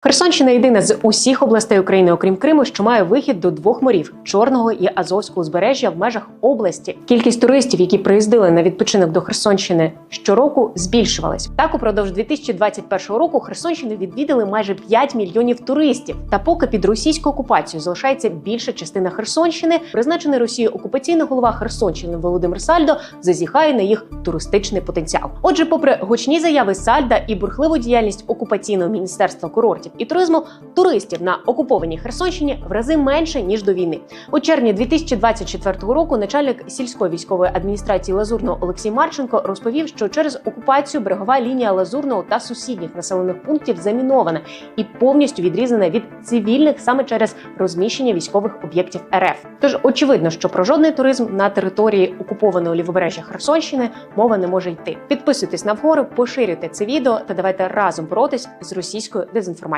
Херсонщина єдина з усіх областей України, окрім Криму, що має вихід до двох морів Чорного і Азовського узбережжя в межах області. Кількість туристів, які приїздили на відпочинок до Херсонщини щороку, збільшувалась. Так, упродовж 2021 року Херсонщину відвідали майже 5 мільйонів туристів. Та поки під російською окупацією залишається більша частина Херсонщини, призначений Росією окупаційний голова Херсонщини Володимир Сальдо зазіхає на їх туристичний потенціал. Отже, попри гучні заяви Сальда і бурхливу діяльність окупаційного міністерства курортів і туризму, туристів на окупованій Херсонщині в рази менше ніж до війни. У червні 2024 року начальник сільської військової адміністрації Лазурного Олексій Марченко розповів, що через окупацію берегова лінія Лазурного та сусідніх населених пунктів замінована і повністю відрізана від цивільних саме через розміщення військових об'єктів РФ. Тож очевидно, що про жодний туризм на території окупованого лівобережжя Херсонщини мова не може йти. Підписуйтесь на вгору, поширюйте це відео та давайте разом боротись з російською дезінформацією.